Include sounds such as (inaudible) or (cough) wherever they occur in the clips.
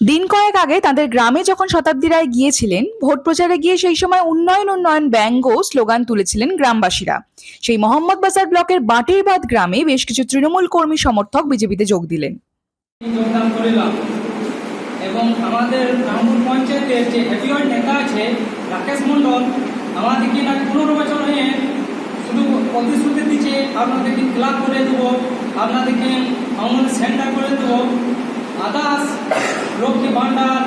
দিন কয়েক আগে তাদের গ্রামে যখন শতাব্দী রায় গিয়েছিলেন, ভোট প্রচারে গিয়ে সেই সময় উন্নয়ন উন্নয়ন ব্যঙ্গ স্লোগান তুলেছিলেন গ্রামবাসীরা। সেই মোহাম্মদ বাজার ব্লকের বাটিরবাদ গ্রামে বেশ কিছু তৃণমূল কর্মী সমর্থক বিজেপিতে যোগ দিলেন। এবং আমাদের রামপুর পঞ্চায়েতের যে হেভিওয়েট নেতা আছে, রাকেশ মণ্ডল, আমাদেরকে না পনেরো বছর হয়ে শুধু প্রতিশ্রুতি দিচ্ছে, আপনাদেরকে ক্লাব করে দেবো, আপনাদেরকে আমাদের সেন্টার করে দেবো। আদার্স লক্ষ্মী ভাণ্ডার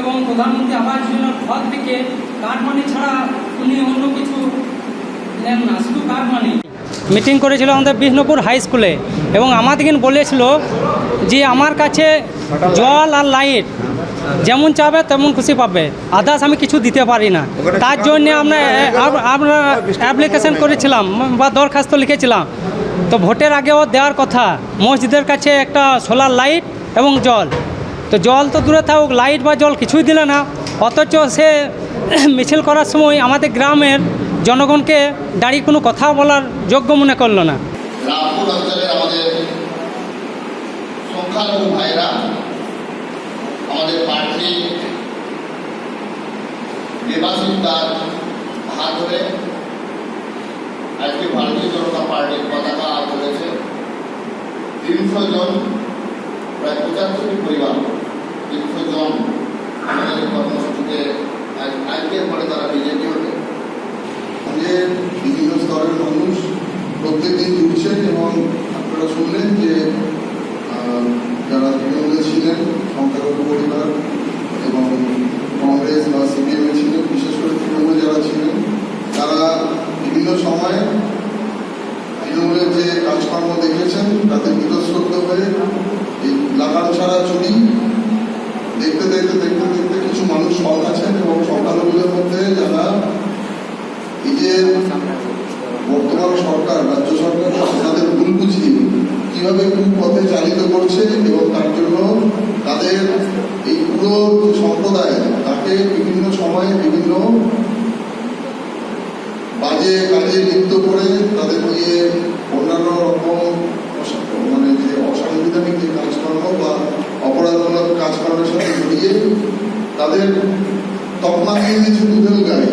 এবং প্রধানমন্ত্রী আবাস যোজনার ঘর থেকে কার্ড মানি ছাড়া উনি অন্য কিছু নেন না শুধু কার্ড মানি। মিটিং করেছিল আমাদের বিষ্ণুপুর হাই স্কুলে এবং আমাদেরকে বলেছিল যে আমার কাছে জল আর লাইট যেমন চাবে তেমন খুশি পাবে আদার্স আমি কিছু দিতে পারি না। তার জন্য আমরা আমরা অ্যাপ্লিকেশন করেছিলাম বা দরখাস্ত লিখেছিলাম। তো ভোটের আগেও দেওয়ার কথা মসজিদের কাছে একটা সোলার লাইট এবং জল। তো জল তো দূরে থাকুক লাইট বা জল কিছুই দিলে না। অথচ সে (clears throat) মিছিল করার সময় আমাদের গ্রামের জনগণকে দাঁড়িয়ে কোনো কথা বলার যোগ্য মনে করল না। পরিবার। তিনশো জন আমাদের কর্মসূচিতে আজ- আজকের পরে তারা বিজেপি হবে যে বিভিন্ন স্তরের মানুষ প্রত্যেকদিন জুটছেন এবং আপনারা শুনলেন যে যারা তৃণমূলে ছিলেন সংখ্যালঘু পরিবার এবং কংগ্রেস বা সিপিএমে ছিলেন, বিশেষ করে তৃণমূলে যারা ছিলেন, তারা বিভিন্ন সময়ে তৃণমূলের যে কাজকর্ম দেখেছেন তাতে বিতস্ত হয়ে এই লাগান ছাড়া চুরি দেখতে দেখতে দেখতে দেখতে কিছু মানুষ সৎ আছেন এবং সংখ্যালঘুদের মধ্যে যারা এই যে বর্তমান সরকার রাজ্য সরকার তাদের ভুল বুঝিয়ে কীভাবে পথে চালিত করছে এবং তার জন্য তাদের এই পুরো সম্প্রদায় তাকে বিভিন্ন সময়ে বিভিন্ন বাজে কাজে লিপ্ত করে তাদের নিয়ে অন্যান্য রকম মানে যে অসাংবিধানিক যে কাজকর্ম বা অপরাধমূলক কাজকর্মের সাথে তাদের তকমা দিয়ে দিয়েছে দুধের গাড়ি।